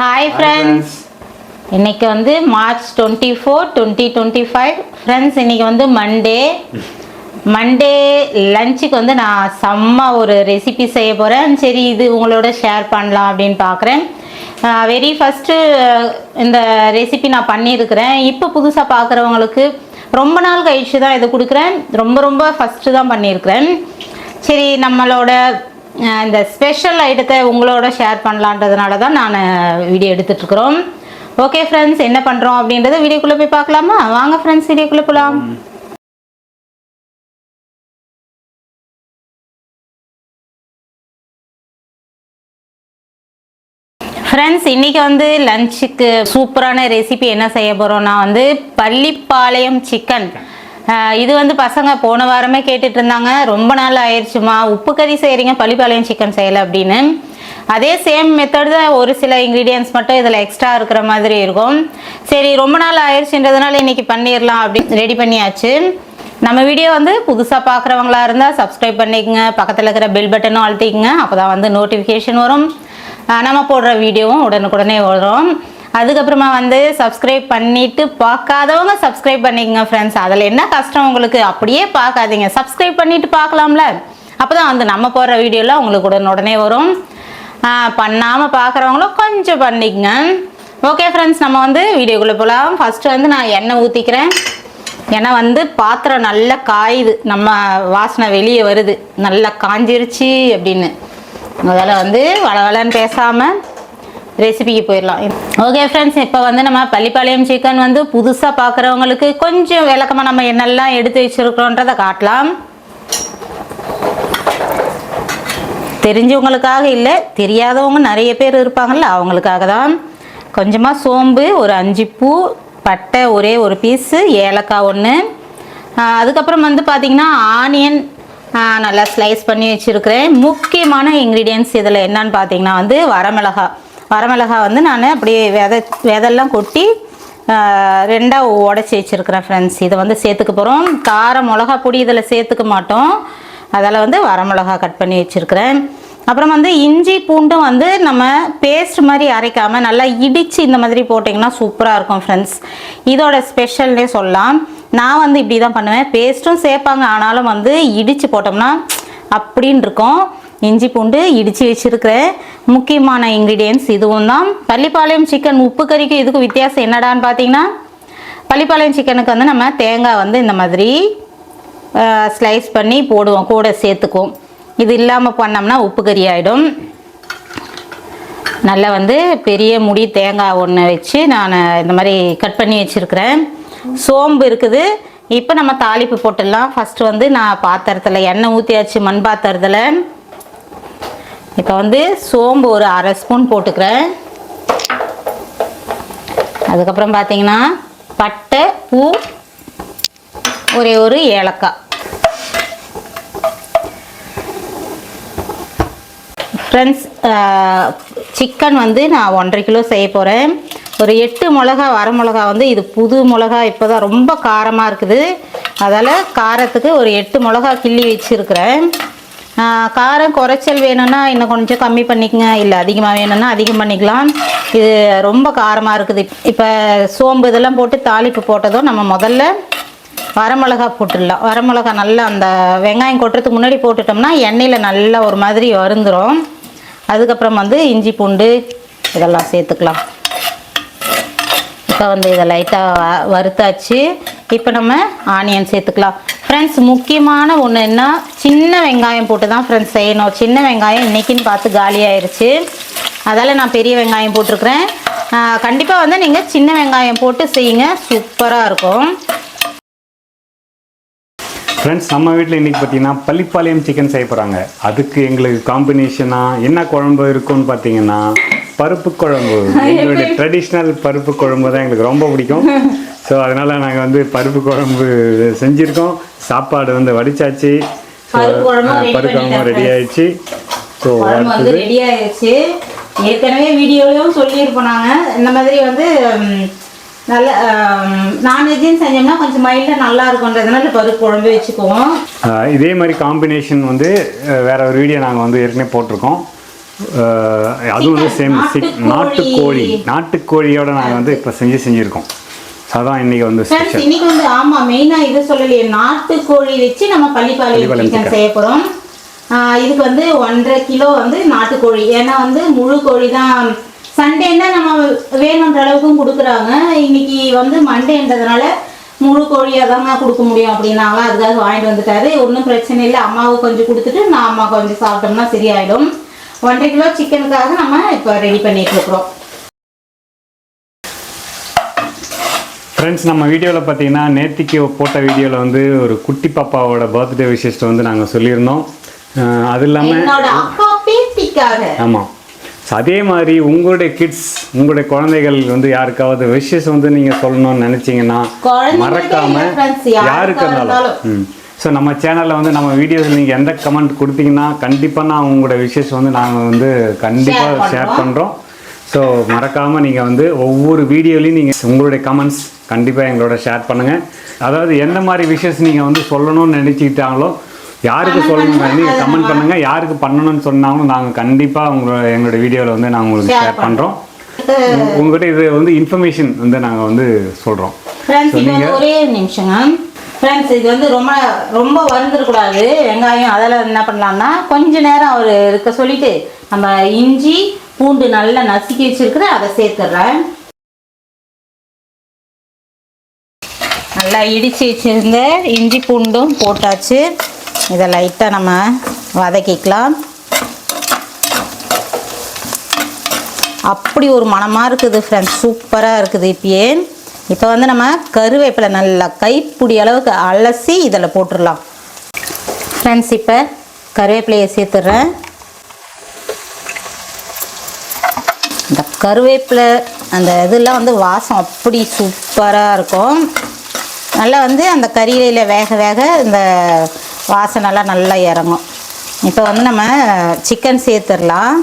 Hi friends இன்னைக்கு வந்து March twenty four twenty twenty five friends இன்னைக்கு வந்து மண்டே மண்டே லஞ்சுக்கு வந்து நான் செம்ம ஒரு ரெசிபி செய்ய போகிறேன் சரி இது உங்களோட ஷேர் பண்ணலாம் அப்படின்னு பார்க்குறேன். வெரி ஃபஸ்ட்டு இந்த ரெசிபி நான் பண்ணியிருக்கிறேன். இப்போ புதுசாக பார்க்குறவங்களுக்கு ரொம்ப நாள் கழிச்சு தான் இது கொடுக்குறேன். ரொம்ப ரொம்ப ஃபஸ்ட்டு தான் பண்ணியிருக்கிறேன். சரி நம்மளோட இந்த ஸ்பெஷல் ஐட்டத்தை உங்களோட ஷேர் பண்ணலான்றதுனால தான் நான் வீடியோ எடுத்துட்ருக்குறோம் ஓகே ஃப்ரெண்ட்ஸ் என்ன பண்ணுறோம் அப்படின்றத வீடியோக்குள்ளே போய் பார்க்கலாமா? வாங்க ஃப்ரெண்ட்ஸ் வீடியோக்குள்ளே போகலாம் ஃப்ரெண்ட்ஸ் இன்னைக்கு வந்து லஞ்சுக்கு சூப்பரான ரெசிபி என்ன செய்ய போகிறோம்னா வந்து பள்ளிப்பாளையம் சிக்கன் இது வந்து பசங்க போன வாரமே கேட்டுட்டு இருந்தாங்க ரொம்ப நாள் ஆயிடுச்சுமா உப்பு கறி செய்கிறீங்க பள்ளிப்பாளையம் சிக்கன் செய்யலை அப்படின்னு. அதே சேம் மெத்தட் தான் ஒரு சில இன்க்ரீடியன்ஸ் மட்டும் இதில் எக்ஸ்ட்ரா இருக்கிற மாதிரி இருக்கும். சரி ரொம்ப நாள் ஆயிடுச்சுன்றதுனால இன்னைக்கு பண்ணிடலாம் அப்படின்னு ரெடி பண்ணியாச்சு. நம்ம வீடியோ வந்து புதுசாக பார்க்குறவங்களா இருந்தால் சப்ஸ்கிரைப் பண்ணிக்கங்க. பக்கத்தில் இருக்கிற பெல் பட்டனும் அழுத்திக்கங்க. அப்போ தான் வந்து நோட்டிஃபிகேஷன் வரும். நம்ம போடுற வீடியோவும் உடனுக்குடனே வரும். அதுக்கப்புறமா வந்து சப்ஸ்கிரைப் பண்ணிட்டு பார்க்காதவங்க சப்ஸ்கிரைப் பண்ணிக்கங்க ஃப்ரெண்ட்ஸ் அதில் என்ன கஷ்டம் உங்களுக்கு? அப்படியே பார்க்காதீங்க. சப்ஸ்கிரைப் பண்ணிட்டு பார்க்கலாம்ல? அப்போ தான் வந்து நம்ம போடுற வீடியோலாம் உங்களுக்கு உடனே வரும். பண்ணாமல் பார்க்குறவங்களும் கொஞ்சம் பண்ணிக்கங்க. ஓகே ஃப்ரெண்ட்ஸ் நம்ம வந்து வீடியோக்குள்ளே போகலாம் ஃபஸ்ட்டு வந்து நான் எண்ணெய் ஊற்றிக்கிறேன் ஏன்னா வந்து பாத்திரம் நல்லா காயுது. நம்ம வாசனை வெளியே வருது. நல்லா காஞ்சிருச்சு அப்படின்னு. முதல்ல வந்து வளவலன்னு பேசாமல் ரெசிபிக்கு போயிடலாம் ஓகே ஃப்ரெண்ட்ஸ் இப்போ வந்து நம்ம பள்ளிப்பாளையம் சிக்கன் வந்து புதுசாக பார்க்குறவங்களுக்கு கொஞ்சம் விளக்கமாக நம்ம என்னெல்லாம் எடுத்து வச்சுருக்கிறோன்றதை காட்டலாம். தெரிஞ்சவங்களுக்காக இல்லை தெரியாதவங்க நிறைய பேர் இருப்பாங்கள்ல அவங்களுக்காக தான். கொஞ்சமாக சோம்பு ஒரு அஞ்சு பூ பட்டை ஒரே ஒரு பீஸு ஏலக்காய் ஒன்று அதுக்கப்புறம் வந்து பார்த்திங்கன்னா ஆனியன் நல்லா ஸ்லைஸ் பண்ணி வச்சுருக்கிறேன். முக்கியமான இன்க்ரீடியன்ஸ் இதில் என்னன்னு பார்த்தீங்கன்னா வந்து வரமிளகாய். வரமிளகா வந்து நான் அப்படியே விதை விதெல்லாம் கொட்டி ரெண்டாக உடச்சி வச்சுருக்கிறேன் ஃப்ரெண்ட்ஸ் இதை வந்து சேர்த்துக்க போகிறோம் காரம் மிளகா பொடி இதில் சேர்த்துக்க மாட்டோம். அதில் வந்து வரமிளகா கட் பண்ணி வச்சுருக்கிறேன். அப்புறம் வந்து இஞ்சி பூண்டும் வந்து நம்ம பேஸ்ட் மாதிரி அரைக்காமல் நல்லா இடித்து இந்த மாதிரி போட்டிங்கன்னா சூப்பராக இருக்கும் ஃப்ரெண்ட்ஸ் இதோட ஸ்பெஷல்னே சொல்லலாம். நான் வந்து இப்படி தான் பண்ணுவேன் பேஸ்ட்டும் சேர்ப்பாங்க. ஆனாலும் வந்து இடித்து போட்டோம்னா அப்படின்னு இருக்கும் இஞ்சி பூண்டு இடித்து வச்சுருக்கிறேன் முக்கியமான இன்க்ரீடியன்ஸ் இதுவும் தான் பள்ளிப்பாளையம் சிக்கன் உப்பு கறிக்கும் இதுக்கும் வித்தியாசம் என்னடான்னு பார்த்தீங்கன்னா பள்ளிப்பாளையம் சிக்கனுக்கு வந்து நம்ம தேங்காய் வந்து இந்த மாதிரி ஸ்லைஸ் பண்ணி போடுவோம் கூட சேர்த்துக்குவோம். இது இல்லாமல் பண்ணோம்னா உப்பு கறி ஆகிடும் நல்லா வந்து பெரிய முடி தேங்காய் ஒன்று வச்சு நான் இந்த மாதிரி கட் பண்ணி வச்சுருக்கிறேன். சோம்பு இருக்குது. இப்போ நம்ம தாளிப்பு போட்டுடலாம். ஃபஸ்ட்டு வந்து நான் பாத்திரத்தில் எண்ணெய் ஊற்றியாச்சு மண் பாத்திரத்தில் இப்போ வந்து சோம்பு ஒரு அரை ஸ்பூன் போட்டுக்கிறேன். அதுக்கப்புறம் பார்த்தீங்கன்னா பட்டை பூ ஒரே ஒரு ஏலக்காய். ஃப்ரெண்ட்ஸ் சிக்கன் வந்து நான் ஒன்றரை கிலோ செய்ய போகிறேன் ஒரு எட்டு மிளகா வர மிளகா வந்து இது புது மிளகா இப்போ தான் ரொம்ப காரமாக இருக்குது. அதால் காரத்துக்கு ஒரு எட்டு மிளகா கிள்ளி வச்சுருக்கிறேன். காரம் குறைச்சல் வேணும்னா இன்னும் கொஞ்சம் கம்மி பண்ணிக்கங்க. இல்லை அதிகமாக வேணும்னா அதிகம் பண்ணிக்கலாம். இது ரொம்ப காரமாக இருக்குது. இப்போ சோம்பு இதெல்லாம் போட்டு தாளிப்பு போட்டதும் நம்ம முதல்ல வரமிளகா போட்டுடலாம். வரமிளகா நல்லா அந்த வெங்காயம் கொட்டுறதுக்கு முன்னாடி போட்டுட்டோம்னா எண்ணெயில் நல்லா ஒரு மாதிரி வருந்துடும் அதுக்கப்புறம் வந்து இஞ்சி பூண்டு இதெல்லாம் சேர்த்துக்கலாம். இப்போ வந்து இதை லைட்டாக வறுத்தாச்சு. இப்போ நம்ம ஆனியன் சேர்த்துக்கலாம். ஃப்ரெண்ட்ஸ் முக்கியமான ஒன்று என்ன சின்ன வெங்காயம் போட்டு தான் ஃப்ரெண்ட்ஸ் செய்யணும். சின்ன வெங்காயம் இன்றைக்கின்னு பார்த்து காலியாயிருச்சு. அதால் நான் பெரிய வெங்காயம் போட்டிருக்கிறேன். கண்டிப்பாக வந்து நீங்கள் சின்ன வெங்காயம் போட்டு செய்யுங்க. சூப்பராக இருக்கும். ஃப்ரெண்ட்ஸ் நம்ம வீட்டில் இன்றைக்கி பார்த்தீங்கன்னா பள்ளிப்பாளையம் சிக்கன் செய்ய போகிறாங்க அதுக்கு எங்களுக்கு காம்பினேஷனாக என்ன குழம்பு இருக்கும்னு பார்த்தீங்கன்னா பருப்பு குழம்பு. எங்களுடைய ட்ரெடிஷ்னல் பருப்பு குழம்பு தான் எங்களுக்கு ரொம்ப பிடிக்கும். ஸோ அதனால் நாங்கள் வந்து பருப்பு குழம்பு செஞ்சுருக்கோம். சாப்பாடு வந்து வடிச்சாச்சு. பருப்பு குழம்பு ரெடி ஆயிடுச்சு. ஸோ வந்து ரெடி ஆயிடுச்சு. ஏற்கனவே வீடியோலையும் சொல்லியிருப்போம் நாங்கள் இந்த மாதிரி வந்து நல்ல நான்வெஜ்ஜுன்னு செஞ்சோம்னா கொஞ்சம் மைல்டாக நல்லா இருக்குன்றதுனால பருப்பு குழம்பு வச்சுக்குவோம். இதே மாதிரி காம்பினேஷன் வந்து வேற ஒரு வீடியோ நாங்கள் வந்து ஏற்கனவே போட்டிருக்கோம். அதுவும் வந்து சேம் நாட்டுக்கோழி. நாட்டுக்கோழி. நாட்டுக்கோழியோட நாங்கள் வந்து இப்போ செஞ்சு செஞ்சுருக்கோம். அதான் இன்னைக்கு வந்து ஸ்பெஷல் இன்னைக்கு வந்து ஆமா மெயினா இது சொல்லலையே. நாட்டுக்கோழி வச்சு நம்ம பள்ளிப்பாளையம் சிக்கன். செய்ய போறோம். இதுக்கு வந்து ஒன்றரை கிலோ வந்து நாட்டுக்கோழி. ஏன்னா வந்து முழு கோழி தான். சண்டேன்னா நம்ம வேணுன்ற அளவுக்கும் கொடுக்குறாங்க. இன்னைக்கு வந்து மண்டேன்றதுனால முழு கோழியாக தாங்க கொடுக்க முடியும் அப்படின்னாங்க. அதுக்காக வாங்கிட்டு வந்துட்டாரு. ஒன்றும் பிரச்சனை இல்லை. அம்மாவுக்கு கொஞ்சம் கொடுத்துட்டு நான் அம்மா கொஞ்சம் சாப்பிட்டோம்னா சரியாயிடும். ஒன்றரை கிலோ சிக்கனுக்காக நம்ம இப்போ ரெடி பண்ணிட்டு இருக்கிறோம். ஃப்ரெண்ட்ஸ் நம்ம வீடியோவில் பார்த்தீங்கன்னா நேத்திக்கு போட்ட வீடியோவில் வந்து ஒரு குட்டி பாப்பாவோட பர்த்டே விசேஷத்தை வந்து நாங்கள் சொல்லியிருந்தோம். அது இல்லாமல் ஆமாம் ஸோ அதே மாதிரி உங்களுடைய கிட்ஸ் உங்களுடைய குழந்தைகள் வந்து யாருக்காவது விஷஸ் வந்து நீங்கள் சொல்லணும்னு நினச்சிங்கன்னா குழந்தைங்களுக்கே மறக்காம இல்ல friends, யாருக்கா இருந்தாலும். ஸோ நம்ம சேனலில் வந்து நம்ம வீடியோஸில் நீங்கள் எந்த கமெண்ட் கொடுத்தீங்கன்னா கண்டிப்பாக நான் உங்களோட விஷஸ் வந்து நாங்கள் வந்து கண்டிப்பாக ஷேர். பண்ணுறோம் ஸோ மறக்காமல் நீங்கள் வந்து ஒவ்வொரு வீடியோலையும் நீங்கள் உங்களுடைய கமெண்ட்ஸ் கண்டிப்பாக எங்களோட ஷேர் பண்ணுங்கள் அதாவது எந்த மாதிரி விஷஸ் நீங்கள் வந்து சொல்லணும்னு நினச்சிக்கிட்டாங்களோ யாருக்கு சொல்லணும் நீங்கள் கமெண்ட் பண்ணுங்க. யாருக்கு பண்ணணும்னு சொன்னாலும் நாங்கள் கண்டிப்பாக உங்களோட எங்களோட வீடியோவில் வந்து நாங்கள் உங்களுக்கு ஷேர் பண்ணுறோம் உங்ககிட்ட இது வந்து இன்ஃபர்மேஷன் வந்து நாங்கள் வந்து சொல்கிறோம் ஒரு நிமிஷங்க. ஃப்ரெண்ட்ஸ் இது வந்து ரொம்ப ரொம்ப வறுந்துடக்கூடாது வெங்காயம் அதில் என்ன பண்ணலாம்னா கொஞ்ச நேரம் அவர் இருக்க சொல்லிட்டு நம்ம இஞ்சி பூண்டு நல்லா நசுக்கி வச்சிருக்கிற அதை சேர்த்துடுறேன் நல்லா இடித்து வச்சுருந்த இஞ்சி பூண்டும் போட்டாச்சு. இதை லைட்டாக நம்ம வதக்கிக்கலாம். அப்படி ஒரு மனமாக இருக்குது ஃப்ரெண்ட்ஸ் சூப்பராக இருக்குது இப்பயே. இப்போ வந்து நம்ம கருவேப்பிலை நல்லா கைப்பிடி அளவுக்கு அலசி இதில் போட்டுடலாம் ஃப்ரெண்ட்ஸ் இப்போ கருவேப்பிலையை சேர்த்துடுறேன் இந்த கருவேப்பிலை அந்த இதெல்லாம் வந்து வாசம் அப்படி சூப்பராக இருக்கும். நல்லா வந்து அந்த கறியில வேக வேக இந்த வாசனெல்லாம் நல்லா இறங்கும். இப்போ வந்து நம்ம சிக்கன் சேர்த்துடலாம்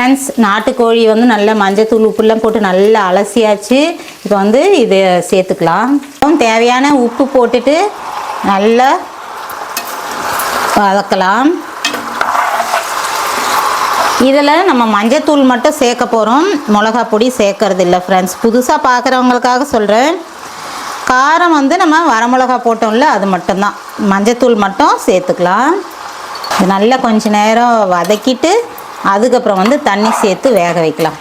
ஃப்ரெண்ட்ஸ் நாட்டுக்கோழி வந்து நல்லா மஞ்சத்தூள் உப்புலாம் போட்டு நல்லா அலசியாச்சு. இப்போ வந்து இது சேர்த்துக்கலாம். தேவையான உப்பு போட்டுட்டு நல்லா வதக்கலாம். இதில் நம்ம மஞ்சத்தூள் மட்டும் சேர்க்க போகிறோம் மிளகா பொடி சேர்க்கறது இல்லை ஃப்ரெண்ட்ஸ் புதுசாக பார்க்குறவங்களுக்காக சொல்கிறேன் காரம் வந்து நம்ம வரமிளகா போட்டோம்ல அது மட்டும்தான். மஞ்சத்தூள் மட்டும் சேர்த்துக்கலாம். நல்லா கொஞ்ச நேரம் வதக்கிட்டு அதுக்கப்புறம் வந்து தண்ணி சேர்த்து வேக வைக்கலாம்.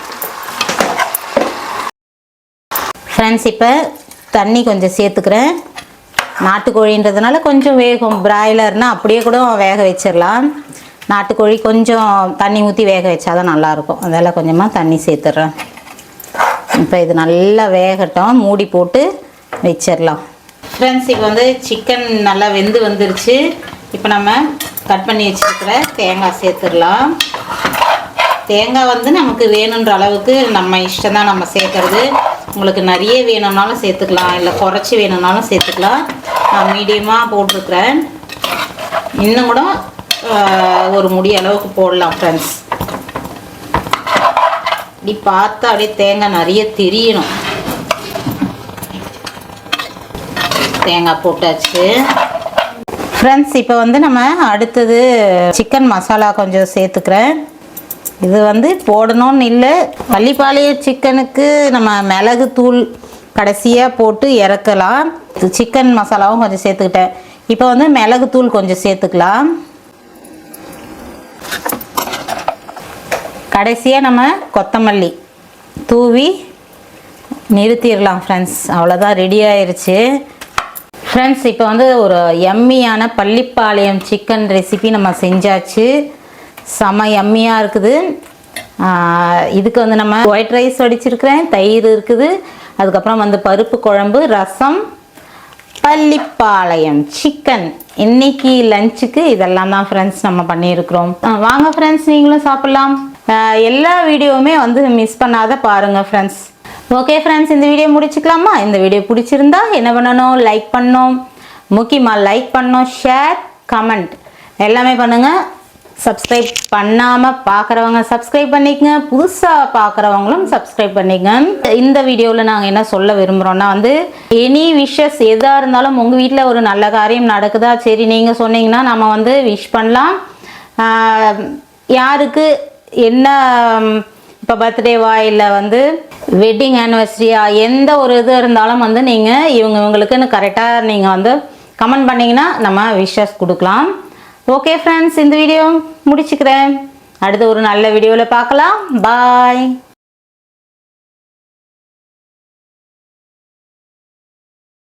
ஃப்ரெண்ட்ஸ் இப்போ தண்ணி கொஞ்சம் சேர்த்துக்கிறேன். நாட்டுக்கோழின்றதுனால கொஞ்சம் வேகும். பிராய்லர்னால் அப்படியே கூட வேக வச்சிடலாம் நாட்டுக்கோழி கொஞ்சம் தண்ணி ஊற்றி வேக வச்சா தான் நல்லாயிருக்கும். அதெல்லாம் கொஞ்சமாக தண்ணி சேர்த்துட்றேன் இப்போ இது நல்லா வேகட்டும். மூடி போட்டு வச்சிடலாம் ஃப்ரெண்ட்ஸ் இப்போ வந்து சிக்கன் நல்லா வெந்து வந்துருச்சு. இப்போ நம்ம கட் பண்ணி வச்சுருக்கிற தேங்காய் சேர்த்துடலாம். தேங்காய் வந்து நமக்கு வேணுன்ற அளவுக்கு நம்ம இஷ்டம் தான் நம்ம சேர்க்கறது. உங்களுக்கு நிறைய வேணும்னாலும் சேர்த்துக்கலாம் இல்லை குறைச்சி வேணும்னாலும் சேர்த்துக்கலாம். நான் மீடியமாக போட்டிருக்கிறேன். இன்னும் கூட ஒரு முடி அளவுக்கு போடலாம் ஃப்ரெண்ட்ஸ் இப்படி பார்த்தா அப்படியே தேங்காய் நிறைய தெரியணும். தேங்காய் போட்டாச்சு. ஃப்ரெண்ட்ஸ் இப்போ வந்து நம்ம அடுத்தது சிக்கன் மசாலா கொஞ்சம் சேர்த்துக்கிறேன். இது வந்து போடணும்னு இல்லை. பள்ளிப்பாளைய சிக்கனுக்கு நம்ம மிளகு தூள் கடைசியாக போட்டு இறக்கலாம். சிக்கன் மசாலாவும் கொஞ்சம் சேர்த்துக்கிட்டேன். இப்போ வந்து மிளகு தூள் கொஞ்சம் சேர்த்துக்கலாம். கடைசியாக நம்ம கொத்தமல்லி தூவி நிறுத்திடலாம் ஃப்ரெண்ட்ஸ் அவ்வளோதான் ரெடி ஆயிடுச்சு ஃப்ரெண்ட்ஸ் இப்போ வந்து ஒரு எம்மியான பள்ளிப்பாளையம் சிக்கன் ரெசிபி நம்ம செஞ்சாச்சு. செம எம்மியாக இருக்குது. இதுக்கு வந்து நம்ம ஒயிட் ரைஸ் வடிச்சிருக்கிறேன். தயிர் இருக்குது. அதுக்கப்புறம் வந்து பருப்பு குழம்பு ரசம் பள்ளிப்பாளையம் சிக்கன் இன்னைக்கு லஞ்சுக்கு இதெல்லாம் தான் ஃப்ரெண்ட்ஸ் நம்ம பண்ணியிருக்கிறோம். வாங்க ஃப்ரெண்ட்ஸ் நீங்களும் சாப்பிட்லாம். எல்லா வீடியோவுமே வந்து மிஸ் பண்ணாத பாருங்கள் ஃப்ரெண்ட்ஸ் ஓகே ஃப்ரெண்ட்ஸ் இந்த வீடியோ முடிச்சுக்கலாமா? இந்த வீடியோ பிடிச்சிருந்தா என்ன பண்ணணும்? லைக் பண்ணணும். முக்கியமாக லைக் பண்ணணும் ஷேர் கமெண்ட் எல்லாமே பண்ணுங்கள் சப்ஸ்கிரைப் பண்ணாமல் பார்க்குறவங்க சப்ஸ்கிரைப் பண்ணிக்கங்க. புதுசாக பார்க்குறவங்களும் சப்ஸ்கிரைப் பண்ணிக்கங்க. இந்த வீடியோவில் நாங்கள் என்ன சொல்ல விரும்புகிறோன்னா வந்து எனி விஷஸ் எதாக இருந்தாலும் உங்கள் வீட்டில் ஒரு நல்ல காரியம் நடக்குதா? சரி நீங்கள் சொன்னீங்கன்னா நம்ம வந்து விஷ் பண்ணலாம். யாருக்கு என்ன இப்போ பர்த்டேவா இல்லை வந்து வெட்டிங் ஆனிவர்சரியா எந்த ஒரு இது இருந்தாலும் வந்து நீங்கள் இவங்க இவங்களுக்குன்னு கரெக்டாக நீங்கள் வந்து கமெண்ட் பண்ணிங்கன்னா நம்ம விஷஸ் கொடுக்கலாம். ஓகே ஃப்ரெண்ட்ஸ் இந்த வீடியோ முடிச்சுக்கிறேன். அடுத்து ஒரு நல்ல வீடியோவில் பார்க்கலாம். பாய்